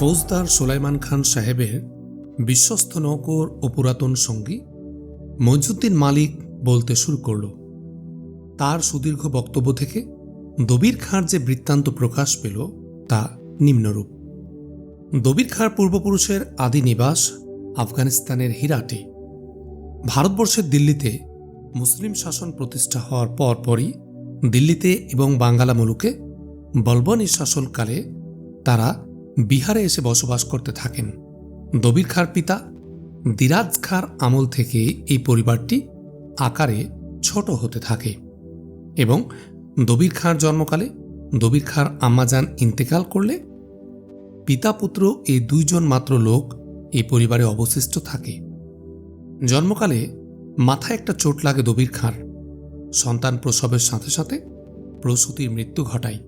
ফৌজদার সুলাইমান খান সাহেবের বিশ্বস্ত নৌকর ও পুরাতন সঙ্গী মইজুদ্দিন মালিক বলতে শুরু করল, তার সুদীর্ঘ বক্তব্য থেকে দবির খাঁর যে বৃত্তান্ত প্রকাশ পেল তা নিম্নরূপ। দবির খাঁর পূর্বপুরুষের আদি নিবাস আফগানিস্তানের হিরাটে ভারতবর্ষের দিল্লিতে মুসলিম শাসন প্রতিষ্ঠা হওয়ার পর পরই দিল্লিতে এবং বাঙ্গালা মুলুকে বলবনী শাসনকালে তারা বিহারে এসে বসবাস করতে থাকেন। দবির খাঁর পিতা দিরাজ খাঁর আমল থেকে এই পরিবারটি আকারে ছোট হতে থাকে এবং দবির খাঁর জন্মকালে দবির খাঁর আম্মাজান ইন্তেকাল করলে পিতা পুত্র এই দুইজন মাত্র লোক এই পরিবারে অবশিষ্ট থাকে। জন্মকালে মাথায় একটা চোট লাগে দবির খাঁর। সন্তান প্রসবের সাথে সাথে প্রসূতির মৃত্যু ঘটায়।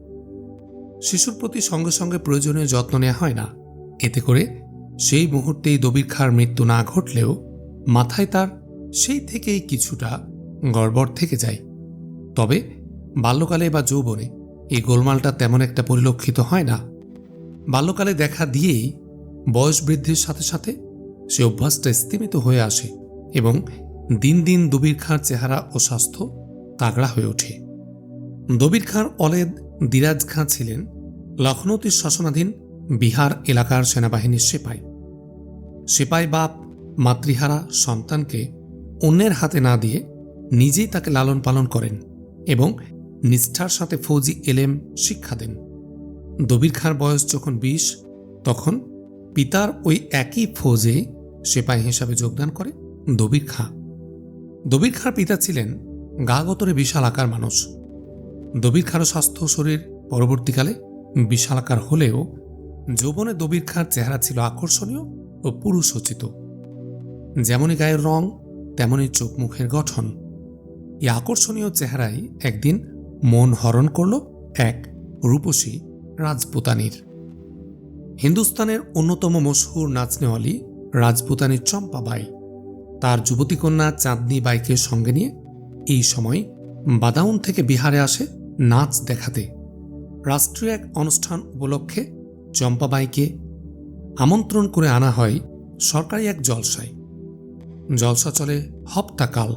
শিশুর প্রতি সঙ্গে সঙ্গে প্রয়োজনীয় যত্ন নেওয়া হয় না। এতে করে সেই মুহূর্তেই দবির খাঁর মৃত্যু না ঘটলেও মাথায় তার সেই থেকেই কিছুটা গড়বড় থেকে যায়। তবে বাল্যকালে বা যৌবনে এই গোলমালটা তেমন একটা পরিলক্ষিত হয় না। বাল্যকালে দেখা দিয়েই বয়স বৃদ্ধির সাথে সাথে সে অভ্যাসটা স্তিমিত হয়ে আসে এবং দিন দিন দবির খাঁর চেহারা ও স্বাস্থ্য তাগড়া হয়ে ওঠে। দবির খাঁর অলেদ দিরাজ খাঁ ছিলেন লখনৌতির শাসনাধীন বিহার এলাকার সেনাবাহিনীর সেপাই। সেপাই বাপ মাতৃহারা সন্তানকে অন্যের হাতে না দিয়ে নিজেই তাকে লালন পালন করেন এবং নিষ্ঠার সাথে ফৌজি এলেম শিক্ষা দেন। দবির খাঁর বয়স যখন বিশ, তখন পিতার ওই একই ফৌজে সেপাই হিসাবে যোগদান করে দবির খাঁ। দবির খাঁর পিতা ছিলেন গাগতরে বিশাল আকার মানুষ। দবির খাঁরও স্বাস্থ্য শরীর পরবর্তীকালে বিশালাকার হলেও যৌবনে দবির খাঁর চেহারা ছিল আকর্ষণীয় ও পুরুষোচিত। যেমনই গায়ের রং, তেমনই চোখ মুখের গঠন। এই আকর্ষণীয় চেহারাই একদিন মন হরণ করল এক রূপসী রাজপুতানির। হিন্দুস্তানের অন্যতম মশহুর নাচনেওয়ালি রাজপুতানির চম্পাবাই তার যুবতী কন্যা চাঁদনি বাইকে সঙ্গে নিয়ে এই সময় বাদাউন থেকে বিহারে আসে নাচ দেখাতে। রাষ্ট্রীয় এক অনুষ্ঠান উপলক্ষে চম্পাবাইকে আমন্ত্রণ করে আনা হয় সরকারি এক জলসায়। জলসা চলে হপ্তাকাল।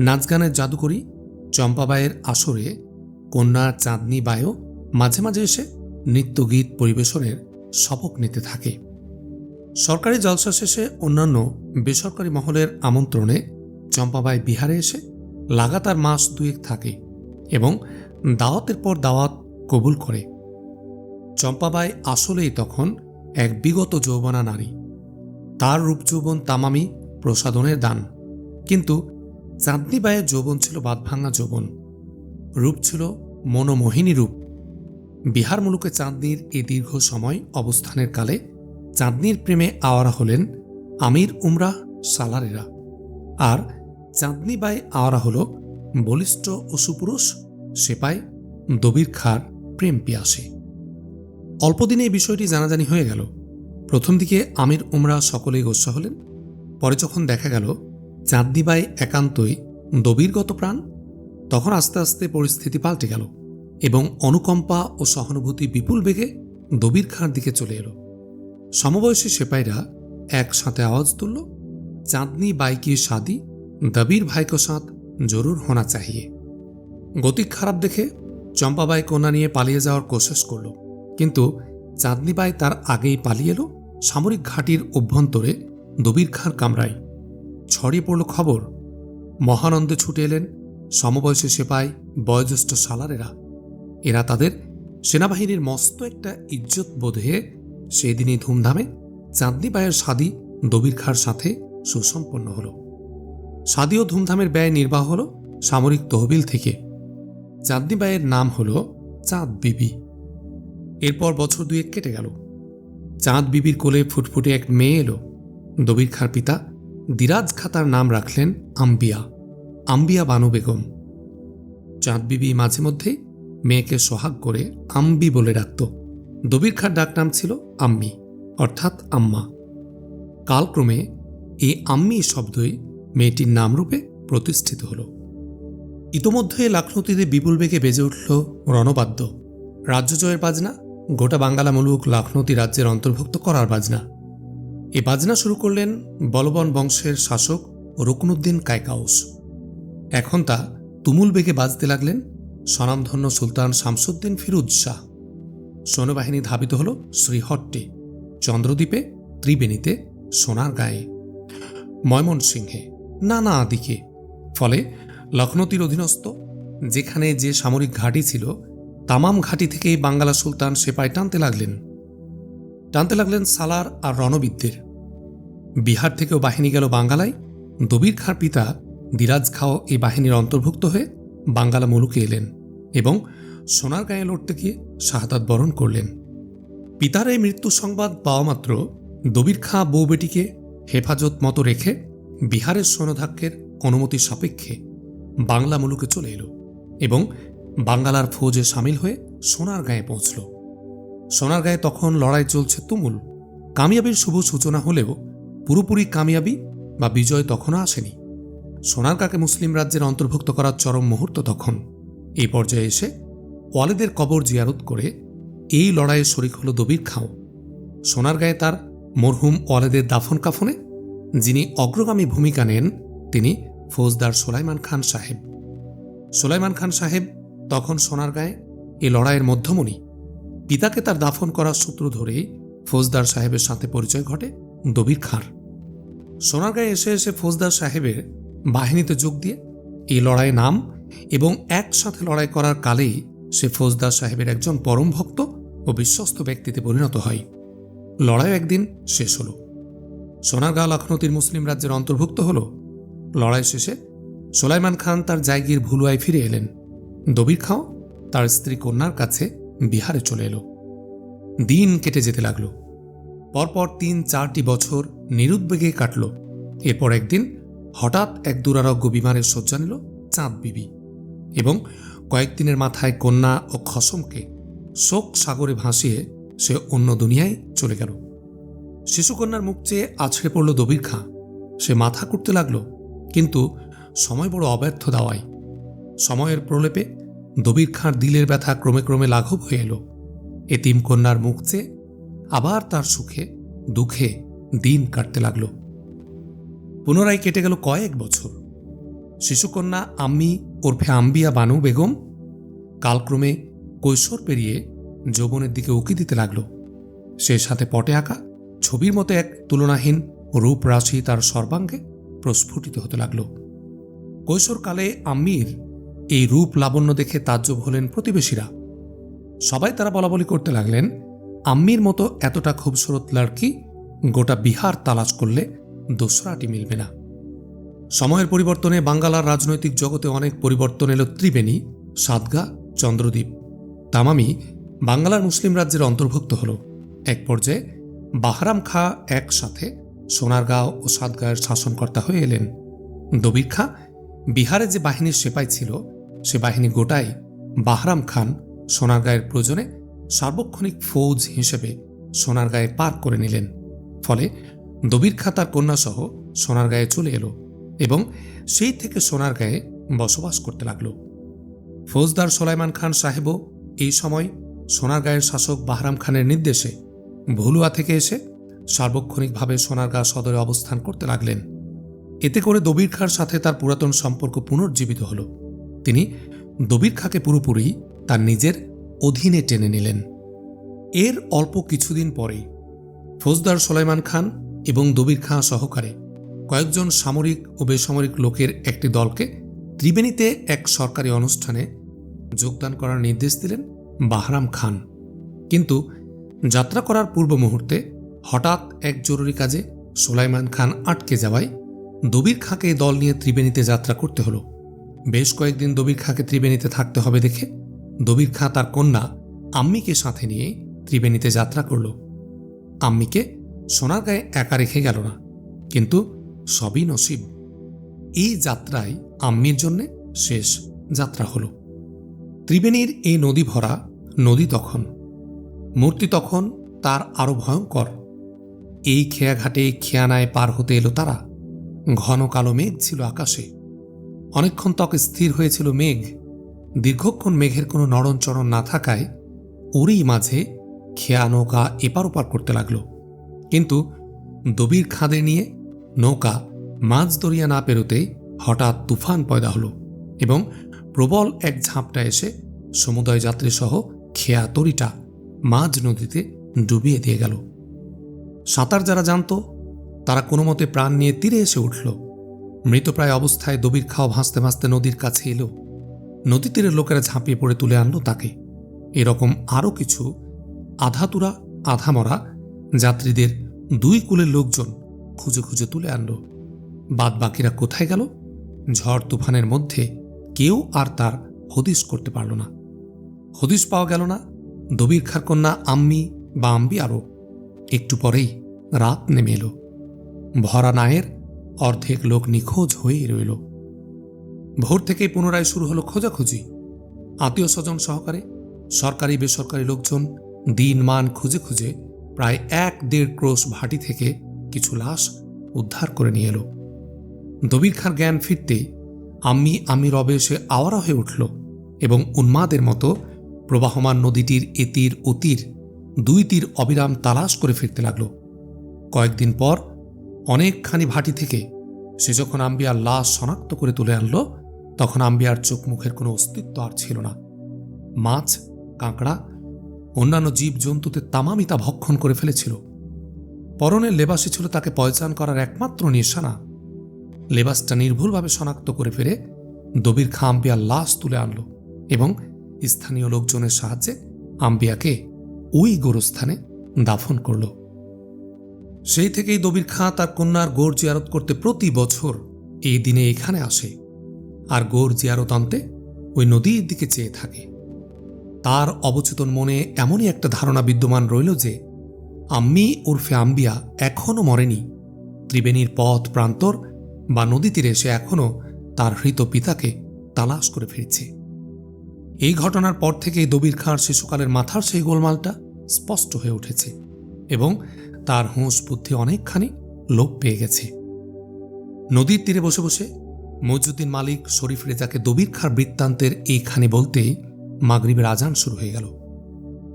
নাচ গানের জাদুকরি চম্পাবাইয়ের আসরে কন্যা চাঁদনি বায়ও মাঝে মাঝে এসে নৃত্যগীত পরিবেশনের শপথ নিতে থাকে। সরকারি জলসা শেষে অন্যান্য বেসরকারি মহলের আমন্ত্রণে চম্পাবাই বিহারে এসে লাগাতার মাস দুয়েক থাকে এবং দাওয়াতের পর দাওয়াত কবুল করে। চম্পাবাই আসলেই তখন এক বিগত যৌবনা নারী। তার রূপ যৌবন তামামি প্রসাদনের দান। কিন্তু চাঁদনি বায়ের যৌবন ছিল বাদভাঙা যৌবন। রূপ ছিল মনোমোহিনী রূপ। বিহার মুলুকে চাঁদনির এই দীর্ঘ সময় অবস্থানের কালে চাঁদনির প্রেমে আওয়ারা হলেন আমির উমরা সালারেরা। আর চাঁদনি বাই আওয়ারা হল বলিষ্ঠ ও সুপুরুষ সেপাই, দবির খার, প্রেম পিয়াসে। অল্পদিনে এই বিষয়টি জানাজানি হয়ে গেল। প্রথম দিকে আমির উমরা সকলেই গোস্বা হলেন। পরে যখন দেখা গেল, চাঁদনিবাই একান্তই দবিরগত প্রাণ, তখন আস্তে আস্তে পরিস্থিতি পাল্টে গেল এবং অনুকম্পা ও সহানুভূতি বিপুল বেগে দবির খাঁর দিকে চলে এলো। সমবয়সী সেপাইরা একসাথে আওয়াজ তুলল চাঁদনি বাই কি শাদি দবির ভাইকো সাঁত জরুর হোনা চাহিয়ে। গতিক খারাপ দেখে চম্পাবাই কন্যা নিয়ে পালিয়ে যাওয়ার কোশেষ করল। কিন্তু চাঁদনিবাই তার আগেই পালিয়ে এলো সামরিক ঘাঁটির অভ্যন্তরে দবির খাঁর কামরায়। ছড়িয়ে পড়ল খবর, মহানন্দে ছুটে এলেন সমবয়সী সেপাই বয়োজ্যেষ্ঠ সালারেরা এরা তাদের সেনাবাহিনীর মস্ত একটা ইজ্জত বোধে সেই দিনই ধুমধামে চাঁদনি বায়ের সাদি দবির খাঁর সাথে সুসম্পন্ন হল। সাদি ও ধুমধামের ব্যয় নির্বাহ হল সামরিক তহবিল থেকে। চাঁদনি বায়ের নাম হল চাঁদ বিবি। এরপর বছর দুয়েক কেটে গেল। চাঁদ বিবির কোলে ফুটফুটে এক মেয়ে এলো। দবির খাঁর পিতা দিরাজ খাতার নাম রাখলেন আম্বিয়া আম্বিয়া বানু বেগম। চাঁদ বিবি মাঝে মধ্যে মেয়েকে সোহাগ করে আম্বি বলে ডাকত। দবির খার ডাক নাম ছিল আম্মি, অর্থাৎ আম্মা। কালক্রমে এই আম্মি শব্দই মেয়েটির নামরূপে প্রতিষ্ঠিত হল। ইতোমধ্যে লাখনৌতিতে বিপুল বেগে বেজে উঠল রণবাদ্য। রাজ্য জয়ের বাজনা, গোটা বাঙ্গালা মুলুক লখনৌতি রাজ্যের অন্তর্ভুক্ত করার বাজনা। এ বাজনা শুরু করলেন বলবন বংশের শাসক রুকনুদ্দিন কায়কাউস। এখন তা তুমুল বেগে বাজতে লাগলেন স্বনামধন্য সুলতান শামসুদ্দিন ফিরুজ শাহ। সৈন্যবাহিনী ধাবিত হল শ্রীহট্টে, চন্দ্রদ্বীপে, ত্রিবেণীতে সোনার গায়ে ময়মনসিংহে, নানা দিকে। ফলে লখনৌতির অধীনস্থ, যেখানে যে সামরিক ঘাঁটি ছিল, তামাম ঘাঁটি থেকেই বাঙ্গালা সুলতান সেপাই টানতে লাগলেন। টানতে লাগলেন সালার আর রণবিদদের বিহার থেকেও বাহিনী গেল বাঙ্গালায়। দবির খাঁর পিতা দিরাজ খাও এই বাহিনীর অন্তর্ভুক্ত হয়ে বাঙ্গালা মুলুকে এলেন এবং সোনার গায়ে লড়তে গিয়ে শাহাদাত বরণ করলেন। পিতার এই মৃত্যু সংবাদ পাওয়া মাত্র দবির খাঁ বউ বেটিকে হেফাজত মতো রেখে বিহারের সৈন্যধাক্যের অনুমতি সাপেক্ষে বাংলা মুলুকে চলে এলো এবং বাঙ্গালার ফৌজে সামিল হয়ে সোনার গায়ে পৌঁছল। সোনার গায়ে তখন লড়াই চলছে তুমুল। কামিয়াবির শুভ সূচনা হলেও পুরোপুরি কামিয়াবি বা বিজয় তখনও আসেনি। সোনারগাঁকে মুসলিম রাজ্যের অন্তর্ভুক্ত করার চরম মুহূর্ত তখন। এই পর্যায়ে এসে ওয়ালেদের কবর জিয়ারত করে এই লড়াইয়ে শরিক হল দবির খাও। সোনার সোনারগাঁয়ে তার মরহুম ওয়ালেদের দাফন কাফনে যিনি অগ্রগামী ভূমিকা নেন, তিনি ফৌজদার সোলাইমান খান সাহেব। সোলাইমান খান সাহেব তখন সোনারগাঁয়ে এই লড়াইয়ের মধ্যমণি। পিতাকে তার দাফন করার সূত্র ধরেই ফৌজদার সাহেবের সাথে পরিচয় ঘটে দবির খাঁর। সোনারগাঁয়ে এসে এসে ফৌজদার সাহেবের বাহিনীতে যোগ দিয়ে এই লড়াইয়ে নাম এবং একসাথে লড়াই করার কালেই সে ফৌজদার সাহেবের একজন পরম ভক্ত ও বিশ্বস্ত ব্যক্তিতে পরিণত হয়। লড়াই একদিন শেষ হল। সোনারগাঁও লখনৌতির মুসলিম রাজ্যের অন্তর্ভুক্ত হল লড়াই শেষে সোলাইমান খান তার জায়গির ভুলুয়ায় ফিরে এলেন। দবির খাও তার স্ত্রী কন্যার কাছে বিহারে চলে এলো। দিন কেটে যেতে লাগল। পরপর তিন চারটি বছর নিরুদ্বেগে কাটল। এরপর একদিন হঠাৎ এক দুরারোগ্য বিমানের শয্যা নিল চাঁদ বিবি এবং কয়েকদিনের মাথায় কন্যা ও খসমকে শোক সাগরে ভাসিয়ে সে অন্য দুনিয়ায় চলে গেল। শিশুকন্যার মুখ চেয়ে আছড়ে পড়ল দবির খাঁ। সে মাথা করতে লাগল কিন্তু সময় বড় অব্যর্থ দেওয়ায়। সময়ের প্রলেপে দবির খাঁর দিলের ব্যথা ক্রমে ক্রমে লাঘব হয়ে এলো। এতিম কন্যার মুখ চেয়ে আবার তার সুখে, দুঃখে দিন কাটতে লাগল। পুনরায় কেটে গেল কয়েক বছর। শিশুকন্যা আম্মি ওরফে আম্বিয়া বানু বেগম কালক্রমে কৈশোর পেরিয়ে যৌবনের দিকে উকি দিতে লাগল। সে সাথে পটে আঁকা, ছবির মতো এক তুলনাহীন রূপ রাশি তার সর্বাঙ্গে প্রস্ফুটিত হতে লাগল। কৈশোরকালে আম্মির এই রূপ লাবণ্য দেখে তাজ্জব হলেন প্রতিবেশীরা। সবাই তারা বলাবলি করতে লাগলেন আম্মির মতো এতটা খুবসুরত লাড়কি গোটা বিহার তালাশ করলে দোসরাটি মিলবে না। সময়ের পরিবর্তনে বাঙ্গালার রাজনৈতিক জগতে অনেক পরিবর্তন এলো ত্রিবেণী সাদগা চন্দ্রদ্বীপ। তামামি বাংলার মুসলিম রাজ্যের অন্তর্ভুক্ত হল। এক পর্যায়ে বাহারাম খা একসাথে সোনারগাঁও ও সাতগাঁয়ের শাসনকর্তা হয়ে এলেন। দবির খা বিহারে যে বাহিনীর সেপাই ছিল, সে বাহিনী গোটাই বাহরাম খান সোনারগাঁয়ের প্রয়োজনে সার্বক্ষণিক ফৌজ হিসেবে সোনারগাঁয়ে পার করে নিলেন। ফলে দবির খা তার কন্যাসহ সোনারগাঁয়ে চলে এলো এবং সেই থেকে সোনারগাঁয়ে বসবাস করতে লাগল। ফৌজদার সোলাইমান খান সাহেবও এই সময় সোনারগাঁয়ের শাসক বাহরাম খানের নির্দেশে ভুলুয়া থেকে এসে সার্বক্ষণিকভাবে সোনারগাঁ সদরে অবস্থান করতে লাগলেন। এতে করে দবির খাঁর সাথে তার পুরাতন সম্পর্ক পুনর্জীবিত হল। তিনি দবির খাঁকে পুরোপুরি তার নিজের অধীনে টেনে নিলেন। এর অল্প কিছুদিন পরেই ফৌজদার সোলাইমান খান এবং দবির খাঁ সহকারে কয়েকজন সামরিক ও বেসামরিক লোকের একটি দলকে ত্রিবেণীতে এক সরকারি অনুষ্ঠানে যোগদান করার নির্দেশ দিলেন বাহরাম খান। কিন্তু যাত্রা করার পূর্ব মুহূর্তে হঠাৎ এক জরুরি কাজে সোলাইমান খান আটকে যাওয়ায় দবির খাঁকে দল নিয়ে ত্রিবেণীতে যাত্রা করতে হলো। বেশ কয়েকদিন দবির খাঁকে ত্রিবেণীতে থাকতে হবে দেখে দবির খাঁ তার কন্যা আম্মিকে সাথে নিয়ে ত্রিবেণীতে যাত্রা করল। আম্মিকে সোনার গায়ে একা রেখে গেল না, কিন্তু সবই নসিব। এই যাত্রায় আম্মির জন্যে শেষ যাত্রা হল। ত্রিবেণীর এই নদী ভরা নদী তখন। মূর্তি তখন তার আরও ভয়ঙ্কর এই খেয়াঘাটে খেয়ানায় পার হতে এলো তারা। ঘন কালো মেঘ ছিল আকাশে। অনেকক্ষণ ত্বক স্থির হয়েছিল মেঘ। দীর্ঘক্ষণ মেঘের কোনো নড়নচড়ন না থাকায় ওরই মাঝে খেয়া নৌকা এপার ওপার করতে লাগল। কিন্তু দবির খাদে নিয়ে নৌকা মাছ দরিয়া না পেরোতেই হঠাৎ তুফান পয়দা হলো এবং প্রবল এক ঝাঁপটা এসে সমুদয় যাত্রী সহ খেয়া তরিটা মাঝ নদীতে ডুবিয়ে দিয়ে গেল। সাঁতার যারা জানত, তারা কোনো মতে প্রাণ নিয়ে তীরে এসে উঠল। মৃতপ্রায় অবস্থায় দবির খাও ভাসতে ভাসতে নদীর কাছে এলো। নদী তীরের লোকেরা ঝাঁপিয়ে পড়ে তুলে আনলো তাকে। এরকম আরও কিছু আধাতুরা, আধামরা, যাত্রীদের দুই কুলের লোকজন খুঁজে খুঁজে তুলে আনল। বাদ বাকিরা কোথায় গেল? ঝড় তুফানের মধ্যে কেউ আর তার হদিশ করতে পারল না। হদিশ পাওয়া গেল না। দবির খার কন্যা আম্মি বা আম্বি আরও একটু পরেই রাত নেমে এলো। ভরা নায়ের অর্ধেক লোক নিখোঁজ হয়েই রইল। ভোর থেকেই পুনরায় শুরু হলো খোঁজাখুঁজি। আত্মীয় স্বজন সহকারে, সরকারি বেসরকারি লোকজন দিন মান খুঁজে খুঁজে প্রায় এক দেড় ক্রোশ ভাটি থেকে কিছু লাশ উদ্ধার করে নিয়ে এলো। দবির খাঁর জ্ঞান ফিরতে আমি আমি রবে সে আওয়ারা হয়ে উঠল এবং উন্মাদের মতো প্রবাহমান নদীটির এতির অতির দুই তীর অবিরাম তালাশ করে ফিরতে লাগল। কয়েকদিন পর অনেকখানি ভাটি থেকে সে যখন আম্বিয়ার লাশ শনাক্ত করে তুলে আনলো, তখন আম্বিয়ার চোখ মুখের কোনো অস্তিত্ব আর ছিল না। মাছ, কাঁকড়া, অন্যান্য জীব জন্তুতে তামামি তা ভক্ষণ করে ফেলেছিল। পরনের লেবাসই ছিল তাকে পয়চান করার একমাত্র নিশানা। লেবাসটা নির্ভুলভাবে শনাক্ত করে ফেরে দবির খা আম্বিয়ার লাশ তুলে আনলো এবং স্থানীয় লোকজনের সাহায্যে আম্বিয়াকে ওই গোরস্থানে দাফন করল। সেই থেকেই দবির খাঁ তার কন্যার গোর জিয়ারত করতে প্রতি বছর এই দিনে এখানে আসে আর গোর জিয়ারত আনতে ওই নদীর দিকে চেয়ে থাকে। তার অবচেতন মনে এমনই একটা ধারণা বিদ্যমান রইল যে আম্মি ওরফে আম্বিয়া এখনও মরেনি। ত্রিবেণীর পথ প্রান্তর বা নদী তীরে সে এখনও তার হৃত পিতাকে তালাশ করে ফিরছে। এই ঘটনার পর থেকেই দবির খাঁর শিশুকালের মাথার সেই গোলমালটা স্পষ্ট হয়ে উঠেছে এবং তার হুঁশ বুদ্ধি অনেকখানি লোপ পেয়ে গেছে। নদীর তীরে বসে বসে মজুদ্দিন মালিক শরীফ রেজাকে দবির খার বৃত্তান্তের এইখানে বলতেই মাগরিবের আজান শুরু হয়ে গেল।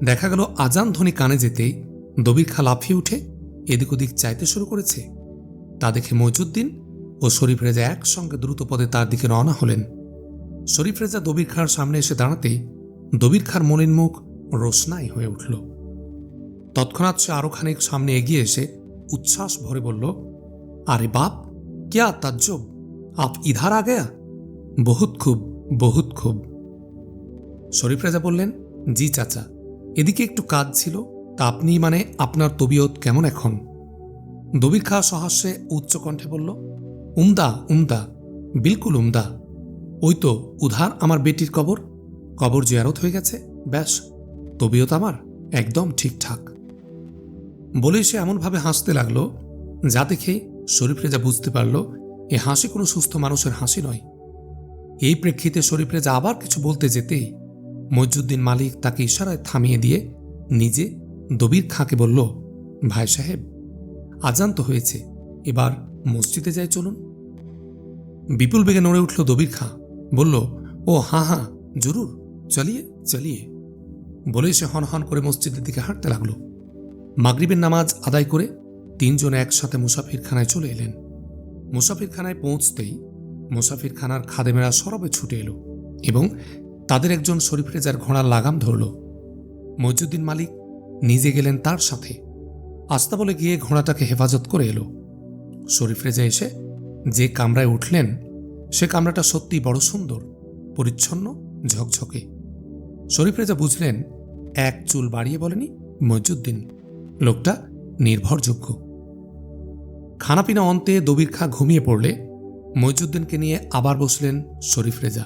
দেখা গেল আজান ধ্বনি কানে যেতেই দবির খা লাফিয়ে উঠে এদিক ওদিক চাইতে শুরু করেছে। তা দেখে মজুদ্দিন ও শরীফ রেজা একসঙ্গে দ্রুত পদে তার দিকে রওনা হলেন। শরীফ রেজা দবির খার সামনে এসে দাঁড়াতেই দবির খার মলিন মুখ রোশনাই হয়ে উঠল। তৎক্ষণাৎ সে আরও খানিক সামনে এগিয়ে এসে উচ্ছ্বাস ভরে বলল, আরে বাপ, ক্যা তাজ্জব? আপ ইধার আ গয়া? বহুত খুব বহুত খুব। শরীফ রাজা বললেন, জি চাচা, এদিকে একটু কাজ ছিল, তা আপনি মানে আপনার তবিয়ত কেমন এখন? দবির খা সহাস্যে উচ্চ কণ্ঠে বলল, উমদা উমদা, বিলকুল উমদা। ওই তো উধার আমার বেটির কবর কবর জিয়ারত হয়ে গেছে, ব্যাস, তবিয়ত আমার একদম ঠিকঠাক। বলেই সে এমনভাবে হাসতে লাগল, যা দেখে শরীফ রেজা বুঝতে পারল, এ হাসি কোনো সুস্থ মানুষের হাসি নয়। এই প্রেক্ষিতে শরীফ রেজা আবার কিছু বলতে যেতেই মজুদ্দিন মালিক তাকে ইশারায় থামিয়ে দিয়ে নিজে দবির খাঁকে বলল, ভাই সাহেব, আজান তো হয়েছে, এবার মসজিদে যাই চলুন। বিপুল বেগে নড়ে উঠল দবির খাঁ, বলল, ও, হাঁ হাঁ, জরুর, চলিয়ে চলিয়ে। বলেই সে হন হন করে মসজিদের দিকে হাঁটতে লাগল। মাগরিবের নামাজ আদায় করে তিনজন একসাথে মুসাফিরখানায় চলে এলেন। মুসাফিরখানায় পৌঁছতেই মুসাফিরখানার খাদেমেরা সরবে ছুটে এলো এবং তাদের একজন শরীফ রেজার ঘোড়ার লাগাম ধরল। মজুদ্দিন মালিক নিজে গেলেন তার সাথে। আস্তা বলে গিয়ে ঘোড়াটাকে হেফাজত করে এলো। শরীফ রেজা এসে যে কামরায় উঠলেন, সে কামরাটা সত্যি বড় সুন্দর, পরিচ্ছন্ন, ঝকঝকে। শরীফ রেজা বুঝলেন, এক চুল বাড়িয়ে বলেনি মইজুদ্দিন লোকটা নির্ভরযোগ্য। খানাপিনা অন্তে দবির খা ঘুমিয়ে পড়লে মইজুদ্দিনকে নিয়ে আবার বসলেন শরীফ রেজা।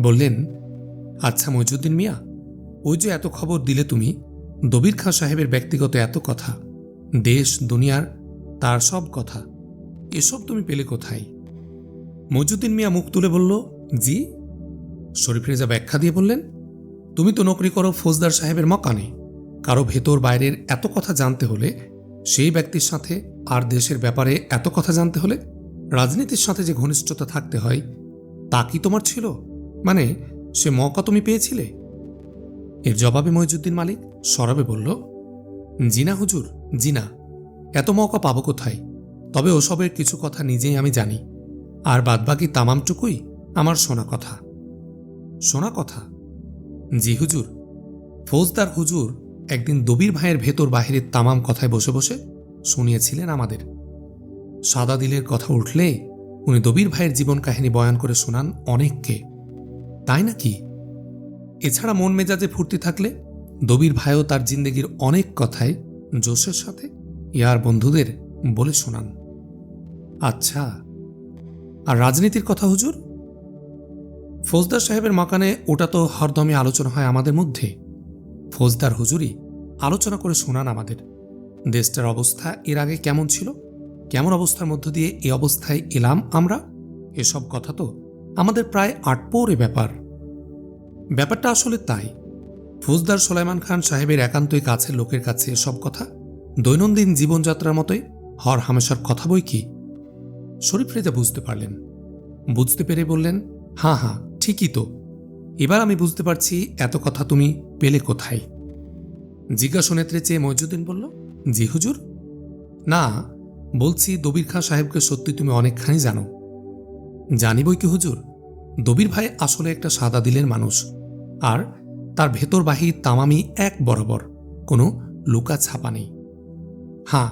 বললেন আচ্ছা মইজুদ্দিন মিয়া, ওই যে এত খবর দিলে তুমি, দবির খাঁ সাহেবের ব্যক্তিগত এত কথা, দেশ, দুনিয়ার তার সব কথা, এসব তুমি পেলে কোথায়? মইজুদ্দিন মিয়া মুখ তুলে বলল, জি। শরীফ রেজা ব্যাখ্যা দিয়ে বললেন, তুমি তো নকরি করো ফৌজদার সাহেবের মকানে কারও ভেতর বাইরের এত কথা জানতে হলে, সেই ব্যক্তির সাথে আর দেশের ব্যাপারে এত কথা জানতে হলে, রাজনীতির সাথে যে ঘনিষ্ঠতা থাকতে হয়, তা কি তোমার ছিল? মানে সে মকা তুমি পেয়েছিলে? এর জবাবে মহিজুদ্দিন মালিক সরাবে বলল, জিনা হুজুর, জিনা, এত মকা পাবো কোথায়? তবে ওসবের কিছু কথা নিজেই আমি জানি, আর বাদবাকি তামামটুকুই আমার শোনা কথা। শোনা কথা? জি হুজুর। ফৌজদার হুজুর একদিন দবির ভাইয়ের ভেতর বাহিরের তামাম কথায় বসে বসে শুনিয়েছিলেন আমাদের। সাদা দিলের কথা উঠলে উনি দবির ভাইয়ের জীবন কাহিনী বয়ান করে শোনান অনেককে। তাই নাকি? এছাড়া মন মেজাজে ফুর্তি থাকলে দবির ভাইও তার জিন্দেগির অনেক কথাই জোশের সাথে ইয়ার বন্ধুদের বলে শোনান। আচ্ছা আর রাজনীতির কথা হুজুর? ফৌজদার সাহেবের মাকানে ওটা তো হরদমে আলোচনা হয় আমাদের মধ্যে। ফৌজদার হুজুরি আলোচনা করে শোনান আমাদের। দেশটার অবস্থা এর আগে কেমন ছিল? কেমন অবস্থার মধ্য দিয়ে এ অবস্থায় এলাম আমরা? এসব কথা তো আমাদের প্রায় আটপৌরে ব্যাপার। ব্যাপারটা আসলে তাই। ফৌজদার সোলাইমান খান সাহেবের একান্তই কাছের লোকের কাছে এসব কথা, দৈনন্দিন জীবনযাত্রার মতোই হর হামেশার কথা বই কি? শরীফ রেজা বুঝতে পারলেন। বুঝতে পেরে বললেন হ্যাঁ হ্যাঁ ঠিকই তো। এবার আমি বুঝতে পারছি এত কথা তুমি পেলে কোথায়। জিজ্ঞাসা নেত্রে চেয়ে মইজুদ্দিন বলল, জি হুজুর। না, বলছি দবির খাঁ সাহেবকে সত্যি তুমি অনেকখানি জানো। জানি বই কি হুজুর, দবির ভাই আসলে একটা সাদা দিলের মানুষ, আর তার ভেতর বাহির তামামি এক বরাবর, কোনো লুকা ছাপা নেই। হ্যাঁ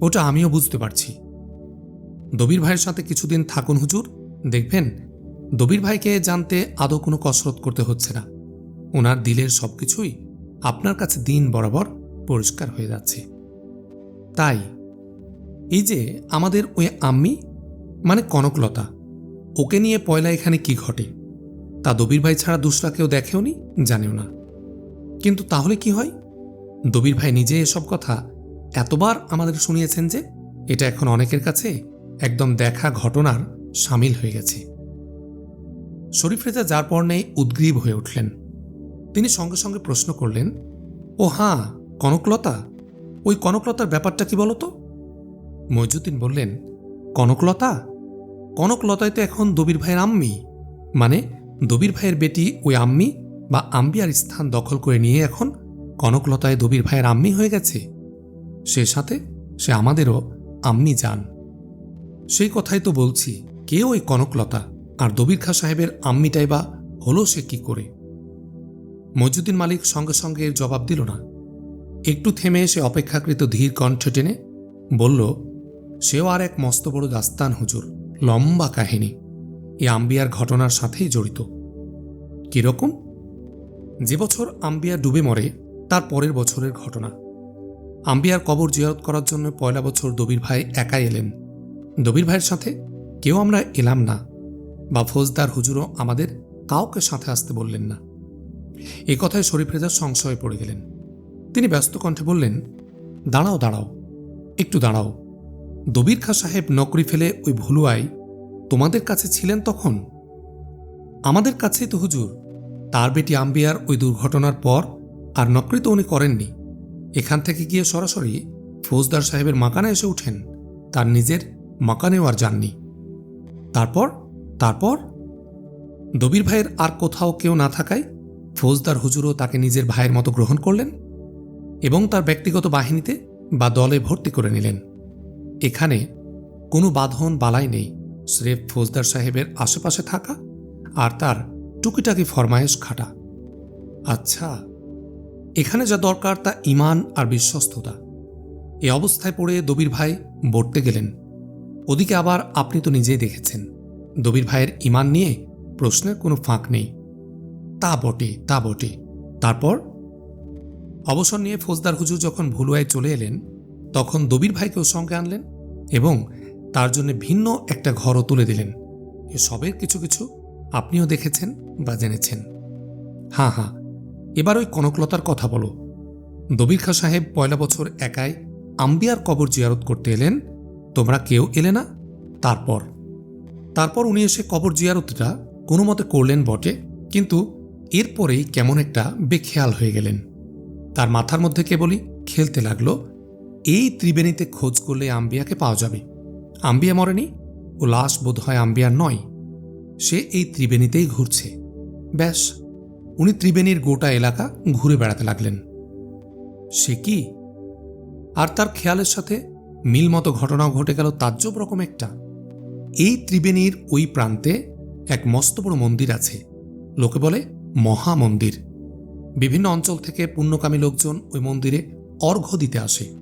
ওটা আমিও বুঝতে পারছি। দবির ভাইয়ের সাথে কিছুদিন থাকুন হুজুর, দেখবেন দবির ভাইকে জানতে আদৌ কোনো কসরত করতে হচ্ছে না। ওনার দিলের সবকিছুই আপনার কাছে দিন বরাবর পরিষ্কার হয়ে যাচ্ছে। তাই এই যে আমাদের ওই আম্মি মানে কনকলতা, ওকে নিয়ে পয়লা এখানে কি ঘটে, তা দবির ভাই ছাড়া দুসরা কেউ দেখেও নি জানেও না। কিন্তু তাহলে কি হয়? দবির ভাই নিজে এসব কথা এতবার আমাদের শুনিয়েছেন যে এটা এখন অনেকের কাছে একদম দেখা ঘটনার সামিল হয়ে গেছে। শরীফ রেজা যার পর নেই উদ্গ্রীব হয়ে উঠলেন। তিনি সঙ্গে সঙ্গে প্রশ্ন করলেন, ও হাঁ, কনকলতা? ওই কনকলতার ব্যাপারটা কি বলতো মইজুদ্দিন বললেন, কনকলতা? কনকলতায় তো এখন দবির ভাইয়ের আম্মি। মানে দবির ভাইয়ের বেটি ওই আম্মি বা আম্বিয়ার স্থান দখল করে নিয়ে এখন কনকলতায় দবির ভাইয়ের আম্মি হয়ে গেছে। সে সাথে সে আমাদেরও আম্মি যান। সেই কথাই তো বলছি, কে ওই কনকলতা? আর দবির খা সাহেবের আম্মিটাই বা হলো সে কি করে? মজুদ্দিন মালিক সঙ্গে সঙ্গে জবাব দিল না। একটু থেমে এসে অপেক্ষাকৃত ধীর কণ্ঠ টেনে বলল, সেও আর এক মস্ত বড় দাস্তান হুজুর, লম্বা কাহিনী। এ আম্বিয়ার ঘটনার সাথেই জড়িত। কীরকম যে বছর আম্বিয়া ডুবে মরে, তার পরের বছরের ঘটনা। আম্বিয়ার কবর জিয়ারত করার জন্য পয়লা বছর দবির ভাই একাই এলেন। দবির ভাইয়ের সাথে কেউ আমরা এলাম না। বা ফৌজদার হুজুরও আমাদের কাউকে সাথে আসতে বললেন না। এ কথায় শরীফ রেজা সংশয়ে পড়ে গেলেন। তিনি ব্যস্ত কণ্ঠে বললেন, দাঁড়াও দাঁড়াও, একটু দাঁড়াও। দবির খা সাহেব নকরি ফেলে ওই ভুলুয়াই তোমাদের কাছে ছিলেন তখন? আমাদের কাছেই তো হুজুর। তার বেটি আম্বিয়ার ওই দুর্ঘটনার পর আর নকরি তো উনি করেননি। এখান থেকে গিয়ে সরাসরি ফৌজদার সাহেবের মাকানে এসে উঠেন। তার নিজের মাকানেও আর যাননি। তারপর তারপর? দবির ভাইয়ের আর কোথাও কেউ না থাকায় ফৌজদার হুজুরও তাকে নিজের ভাইয়ের মতো গ্রহণ করলেন এবং তার ব্যক্তিগত বাহিনীতে বা দলে ভর্তি করে নিলেন। এখানে কোনো বাঁধন বালাই নেই, স্রেফ ফৌজদার সাহেবের আশেপাশে থাকা আর তার টুকিটাকি ফরমায়েশ খাটা। আচ্ছা এখানে যা দরকার তা ইমান আর বিশ্বস্ততা। এ অবস্থায় পড়ে দবির ভাই বর্তে গেলেন। ওদিকে আবার আপনি তো নিজেই দেখেছেন। দবির ভাইয়ের ইমান নিয়ে প্রশ্নের কোনো ফাঁক নেই। তা বটে তা বটে। তারপর? অবসর নিয়ে ফৌজদার হুজুর যখন ভুলুয়ায় চলে এলেন, তখন দবির ভাইকেও সঙ্গে আনলেন এবং তার জন্য ভিন্ন একটা ঘরও তুলে দিলেন। এসবের কিছু কিছু আপনিও দেখেছেন বা জেনেছেন। হাঁ হাঁ, এবার ওই কনকলতার কথা বলো। দবির খা সাহেব পয়লা বছর একাই আম্বিয়ার কবর জিয়ারত করতে এলেন, তোমরা কেউ এলে না? তারপর? তারপর উনি এসে কবর জিয়ারতটা কোনো মতে করলেন বটে, কিন্তু এরপরেই কেমন একটা বেখেয়াল হয়ে গেলেন। তার মাথার মধ্যে কেবলই খেলতে লাগল, এই ত্রিবেণীতে খোঁজ করলে আম্বিয়াকে পাওয়া যাবে। আম্বিয়া মরেনি ও লাশ বোধ হয় আম্বিয়ার নয়, সে এই ত্রিবেণীতেই ঘুরছে। ব্যাস, উনি ত্রিবেণীর গোটা এলাকা ঘুরে বেড়াতে লাগলেন। সে কি? আর তার খেয়ালের সাথে মিল মতো ঘটনাও ঘটে গেল তাজ্জব রকম একটা। এই ত্রিবেণীর ওই প্রান্তে এক মস্ত বড় মন্দির আছে। লোকে বলে মহা মন্দির বিভিন্ন অঞ্চল থেকে পুণ্যকামী লোকজন ওই মন্দিরে অর্ঘ্য দিতে আসে।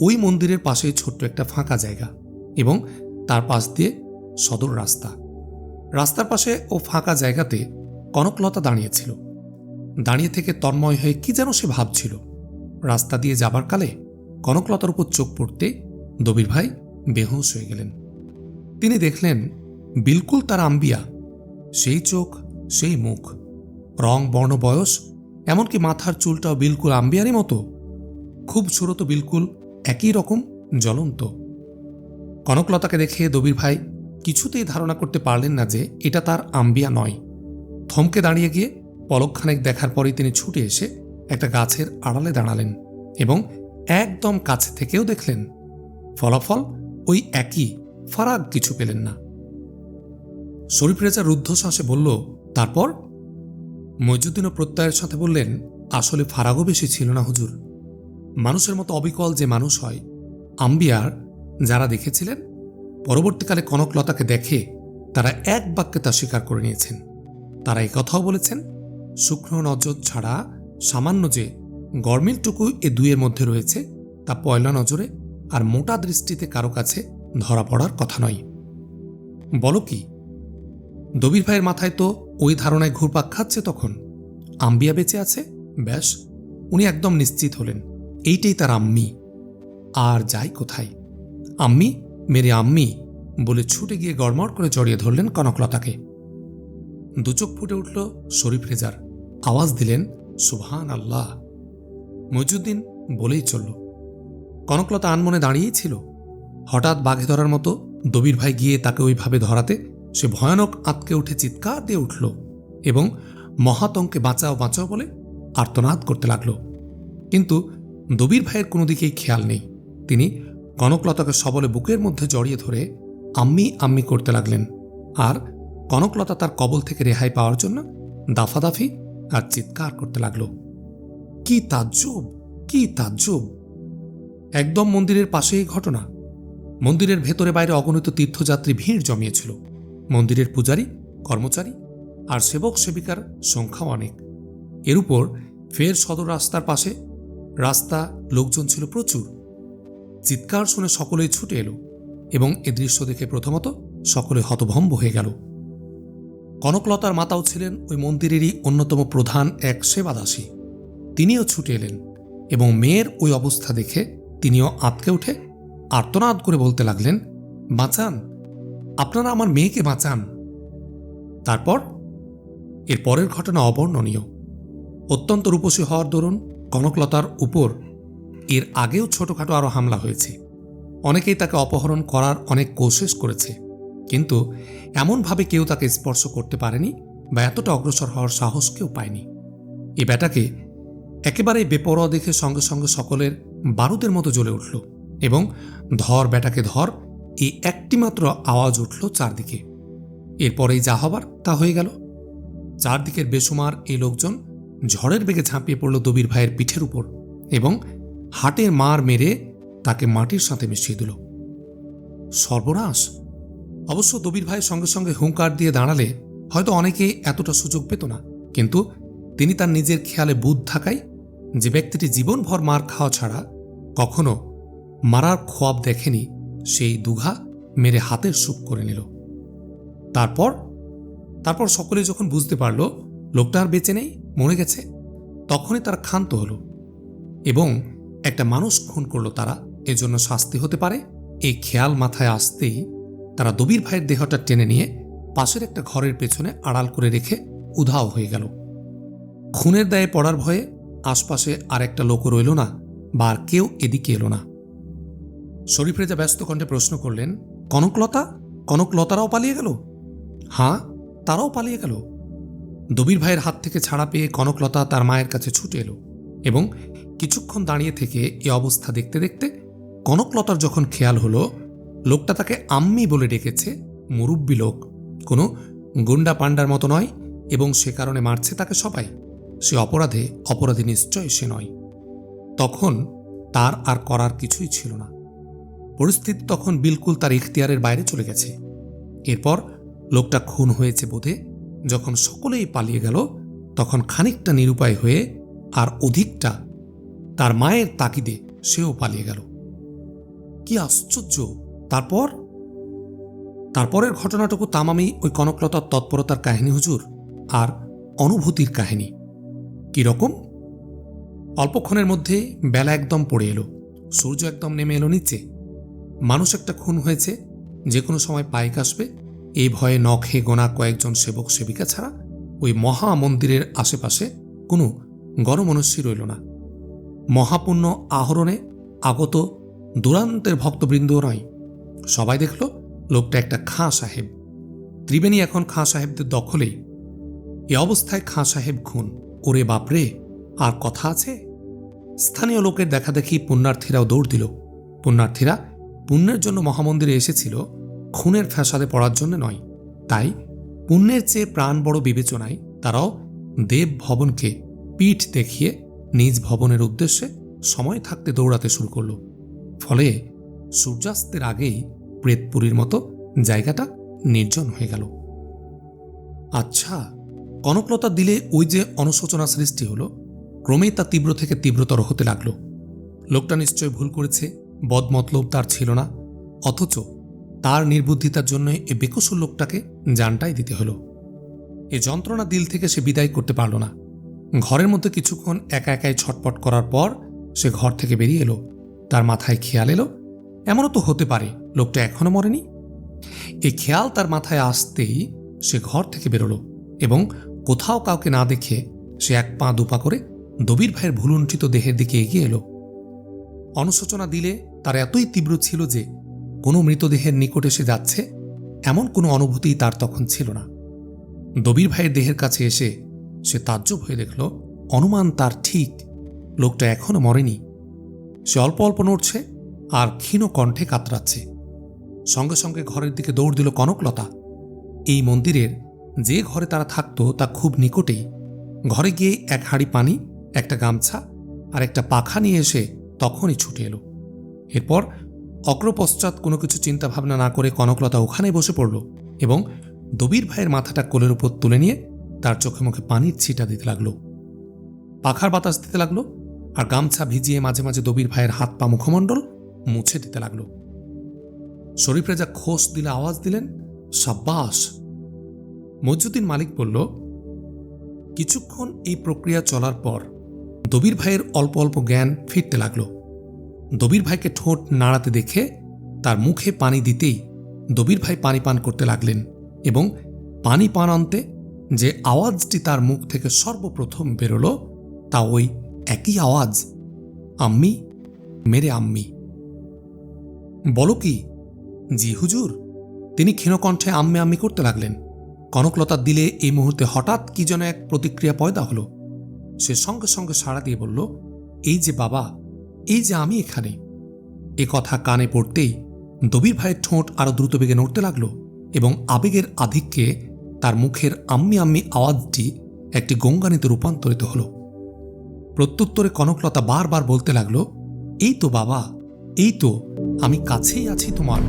ওই মন্দিরের পাশে ছোট্ট একটা ফাঁকা জায়গা এবং তার পাশ দিয়ে সদর রাস্তা। রাস্তার পাশে ও ফাঁকা জায়গাতে কনকলতা দাঁড়িয়েছিল। দাঁড়িয়ে থেকে তন্ময় হয়ে কি যেন সে ভাবছিল। রাস্তা দিয়ে যাবার কালে কনকলতার উপর চোখ পড়তে দবির ভাই বেহুশ হয়ে গেলেন। তিনি দেখলেন, বিলকুল তার আম্বিয়া, সেই চোখ, সেই মুখ। রং, বর্ণ, বয়স, এমনকি মাথার চুলটাও বিলকুল আম্বিয়ারই মতো। খুব ছোট তো বিলকুল একই রকম জ্বলন্ত। কনকলতাকে দেখে দবির ভাই কিছুতেই ধারণা করতে পারলেন না যে এটা তার আম্বিয়া নয়। থমকে দাঁড়িয়ে গিয়ে পলকখানেক দেখার পরেই তিনি ছুটে এসে একটা গাছের আড়ালে দাঁড়ালেন এবং একদম কাছে থেকেও দেখলেন। ফলাফল ওই একই। ফারাক কিছু পেলেন না। শরীফ রেজা রুদ্ধশ্বাসে বলল, তারপর? মইজুদ্দিনও প্রত্যয়ের সাথে বললেন, আসলে ফারাগও বেশি ছিল না হুজুর। মানুষের মতো অবিকল যে মানুষ হয়, আম্বিয়ার যারা দেখেছিলেন, পরবর্তীকালে কনকলতাকে দেখে তারা এক বাক্যে তা স্বীকার করে নিয়েছেন। তারা কথাও বলেছেন শুকনো নজর ছাড়া সামান্য যে গরমিলটুকু এ দুইয়ের মধ্যে রয়েছে, তা পয়লা নজরে আর মোটা দৃষ্টিতে কারও কাছে ধরা পড়ার কথা নয়। বলো কি? দবির ভাইয়ের মাথায় তো ওই ধারণায় ঘুরপাক খাচ্ছে তখন। আম্বিয়া বেঁচে আছে? ব্যাস, উনি একদম নিশ্চিত হলেন। এইটাই তার আম্মি। আর যাই কোথায়। আম্মি, মেরে আম্মি বলে ছুটে গিয়ে গড়মড় করে জড়িয়ে ধরলেন কনকলতাকে। দুচোখ ফুটে উঠল শরীফ রেজার। আওয়াজ দিলেন সুবহান আল্লাহ মজুদ্দিন বলেই চলল। কনকলতা আনমনে দাঁড়িয়েই ছিল। হঠাৎ বাঘে ধরার মতো দবির ভাই গিয়ে তাকে ওইভাবে ধরাতে সে ভয়ানক আঁতকে উঠে চিৎকার দিয়ে উঠল এবং মহাতঙ্কে বাঁচাও বাঁচাও বলে আর্তনাদ করতে লাগল। কিন্তু দবির ভাইয়ের কোনো দিকেই খেয়াল নেই। তিনি কনকলতাকে সবলে বুকের মধ্যে জড়িয়ে ধরে আম্মি আম্মি করতে লাগলেন আর কনকলতা তার কবল থেকে রেহাই পাওয়ার জন্য দাফাদাফি আর চিৎকার করতে লাগল। কি তাজ্জব কি তাজ্জব। একদম মন্দিরের পাশেই ঘটনা। মন্দিরের ভেতরে বাইরে অগণিত তীর্থযাত্রী ভিড় জমিয়েছিল। মন্দিরের পূজারী, কর্মচারী আর সেবক সেবিকার সংখ্যাও অনেক। এর উপর ফের সদর রাস্তার পাশে রাস্তা, লোকজন ছিল প্রচুর। চিৎকার শুনে সকলেই ছুটে এলো এবং এ দৃশ্য দেখে প্রথমত সকলে হতভম্ব হয়ে গেল। কনকলতার মাতাও ছিলেন ওই মন্দিরেরই অন্যতম প্রধান এক সেবাদাসী। তিনিও ছুটে এলেন এবং মেয়ের ওই অবস্থা দেখে তিনিও আঁতকে উঠে আর্তনাদ করে বলতে লাগলেন, বাঁচান, আপনারা আমার মেয়েকে বাঁচান। তারপর, এর পরের ঘটনা অবর্ণনীয়। অত্যন্ত রূপসী হওয়ার দরুন কনকলতার উপর এর আগেও ছোটখাটো আরও হামলা হয়েছে। অনেকেই তাকে অপহরণ করার অনেক কোশেষ করেছে, কিন্তু এমনভাবে কেউ তাকে স্পর্শ করতে পারেনি বা এতটা অগ্রসর হওয়ার সাহস কেউ পায়নি। এ ব্যাটাকে একেবারে বেপরোয়া দেখে সঙ্গে সঙ্গে সকলের বারুদের মতো জ্বলে উঠল। এবং ধর বেটাকে ধর, এই একটিমাত্র আওয়াজ উঠল চারদিকে। এরপরেই যা হবার তা হয়ে গেল। চারদিকের বেসুমার এই লোকজন ঝড়ের বেগে ঝাঁপিয়ে পড়ল দবির ভাইয়ের পিঠের উপর এবং হাটের মার মেরে তাকে মাটির সাথে মিশিয়ে দিল। সর্বনাশ! অবশ্য দবির ভাইয়ের সঙ্গে সঙ্গে হুঙ্কার দিয়ে দাঁড়ালে হয়তো অনেকেই এতটা সুযোগ পেত না, কিন্তু তিনি তার নিজের খেয়ালে বুধ থাকায় যে ব্যক্তিটি জীবনভর মার খাওয়া ছাড়া কখনো মারার খোয়াব দেখেনি, সেই দুঘা মেরে হাতের সুখ করে নিল। তারপর তারপর সকলে যখন বুঝতে পারল, লোকটা আর বেঁচে নেই, মরে গেছে, তখনই তার ক্ষান্ত হলো এবং একটা মানুষ খুন করল তারা এজন্য শাস্তি হতে পারে, এই খেয়াল মাথায় আসতেই তারা দবির ভাইয়ের দেহটা টেনে নিয়ে পাশের একটা ঘরের পেছনে আড়াল করে রেখে উধাও হয়ে গেল। খুনের দায়ে পড়ার ভয়ে আশপাশে আর একটা লোকও রইল না বা আর কেউ এদিকে এলো না। শরীফ রেজা ব্যস্ত কণ্ঠে প্রশ্ন করলেন কনকলতা কনকলতারাও পালিয়ে গেল? হ্যাঁ তারাও পালিয়ে গেল। দবির ভাইয়ের হাত থেকে ছাড়া পেয়ে কনকলতা তার মায়ের কাছে ছুটে এলো এবং কিছুক্ষণ দাঁড়িয়ে থেকে এ অবস্থা দেখতে দেখতে কনকলতার যখন খেয়াল হলো, লোকটা তাকে আম্মি বলে ডেকেছে, মুরব্বী লোক। কোনো গুন্ডা পান্ডার মতো নয় এবং সে কারণে মারছে তাকে সবাই। সে অপরাধে, অপরাধী নিশ্চয় সে নয়। তখন তার আর করার কিছুই ছিল না। পরিস্থিতি তখন বিলকুল তার ইখতিয়ারের বাইরে চলে গেছে। এরপর লোকটা খুন হয়েছে বোধে, যখন সকলেই পালিয়ে গেল, তখন খানিকটা নিরুপায় হয়ে আর অধিকটা তার মায়ের তাকিদে সেও পালিয়ে গেল। কি আশ্চর্য! তারপর? তারপরের ঘটনাটুকু তামামি ওই কনকলতার তৎপরতার কাহিনী, হুজুর, আর অনুভূতির কাহিনী। কীরকম অল্পক্ষণের মধ্যে বেলা একদম পড়ে এলো। সূর্য একদম নেমে এলো নিচে। মানুষ একটা খুন হয়েছে, যে কোনো সময় পাইক আসবে। এই ভয়ে নখে গোনা কয়েকজন সেবক সেবিকা ছাড়া ওই মহা মন্দিরের আশেপাশে কোনো গণমনস্যী রইল না। মহাপুণ্য আহরণে আগত দুরান্তের ভক্তবৃন্দও নয়। সবাই দেখল, লোকটা একটা খাঁ সাহেব। ত্রিবেণী এখন খাঁ সাহেবদের দখলেই। এ অবস্থায় খাঁ সাহেব খুন। ওরে বাপরে, আর কথা আছে? স্থানীয় লোকের দেখাদেখি পুণ্যার্থীরাও দৌড় দিল। পুণ্যার্থীরা পুণ্যের জন্য মহামন্দিরে এসেছিল, খুনের ফ্যাসাদে পড়ার জন্য নয়। তাই পুণ্যের চেয়ে প্রাণ বড় বিবেচনায় তারাও দেব ভবনকে পিঠ দেখিয়ে নিজ ভবনের উদ্দেশ্যে সময় থাকতে দৌড়াতে শুরু করল। ফলে সূর্যাস্তের আগেই প্রেতপুরীর মতো জায়গাটা নির্জন হয়ে গেল। আচ্ছা কনকলতা দিলে ওই যে অনুশোচনা সৃষ্টি হলো, ক্রমেই তা তীব্র থেকে তীব্রতর হতে লাগল। লোকটা নিশ্চয় ভুল করেছে। বদমতলব তার ছিল না, অথচ তার নির্বুদ্ধিতার জন্য এ বেকসুর লোকটাকে জানটাই দিতে হলো। এ যন্ত্রণা দিল থেকে সে বিদায় করতে পারল না। ঘরের মধ্যে কিছুক্ষণ একা একাই ছটপট করার পর সে ঘর থেকে বেরিয়ে এলো। তার মাথায় খেয়াল এলো, এমনও তো হতে পারে, লোকটা এখনও মরেনি। এ খেয়াল তার মাথায় আসতেই সে ঘর থেকে বেরোলো এবং কোথাও কাউকে না দেখে সে এক পা দুপা করে দবির ভাইয়ের ভুলুণ্ঠিত দেহের দিকে এগিয়ে এলো। অনুশোচনা দিলে তার এতই তীব্র ছিল যে কোনো মৃতদেহের নিকট এসে যাচ্ছে, এমন কোনো অনুভূতি তার তখন ছিল না। দবির ভাইয়ের দেহের কাছে এসে সে তাজ্জব হয়ে দেখল, অনুমান তার ঠিক, লোকটা এখনও মরেনি। সে অল্প অল্প নড়ছে আর ক্ষীণ কণ্ঠে কাতরাচ্ছে। সঙ্গে সঙ্গে ঘরের দিকে দৌড় দিল কনকলতা। এই মন্দিরের যে ঘরে তারা থাকতো তা খুব নিকটেই। ঘরে গিয়ে এক হাঁড়ি পানি, একটা গামছা আর একটা পাখা নিয়ে এসে তখনই ছুটে এলো। এরপর অগ্রপশ্চাৎ কোনো কিছু চিন্তা ভাবনা না করে কনকলতা ওখানে বসে পড়ল এবং দবির ভাইয়ের মাথাটা কোলের উপর তুলে নিয়ে তার চোখে মুখে পানির ছিটা দিতে লাগল। পাখার বাতাস দিতে লাগল আর গামছা ভিজিয়ে মাঝে মাঝে দবির ভাইয়ের হাত পা মুখমণ্ডল মুছে দিতে লাগল। শরীফ রেজা খোস দিলে আওয়াজ দিলেন, সাব্বাস। মজ্জুদ্দিন মালিক বলল, কিছুক্ষণ এই প্রক্রিয়া চলার পর দবির ভাইয়ের অল্প অল্প জ্ঞান ফিরতে লাগল। দবির ভাইকে ঠোঁট নাড়াতে দেখে তার মুখে পানি দিতেই দবির ভাই পানি পান করতে লাগলেন এবং পানি পান আনতে যে আওয়াজটি তার মুখ থেকে সর্বপ্রথম বেরোলো, তা ওই একই আওয়াজ, আম্মি, মেরে আম্মি। বলো কি? জি, হুজুর। তিনি ক্ষীণকণ্ঠে আম্মে আম্মি করতে লাগলেন। কনকলতার দিলে এই মুহূর্তে হঠাৎ কি যেন এক প্রতিক্রিয়া পয়দা হলো। সে সঙ্গে সঙ্গে সাড়া দিয়ে বলল, এই যে বাবা এই যে আমি এখানে। এ কথা কানে পড়তেই দবির ভাইয়ের ঠোঁট আরও দ্রুতবেগে নড়তে লাগল এবং আবেগের আধিক্যে তার মুখের আম্মি আম্মি আওয়াজটি একটি গঙ্গানিতে রূপান্তরিত হল। প্রত্যুত্তরে কনকলতা বারবার বলতে লাগল, এই তো বাবা, এই তো, আমি কাছেই আছি তোমার।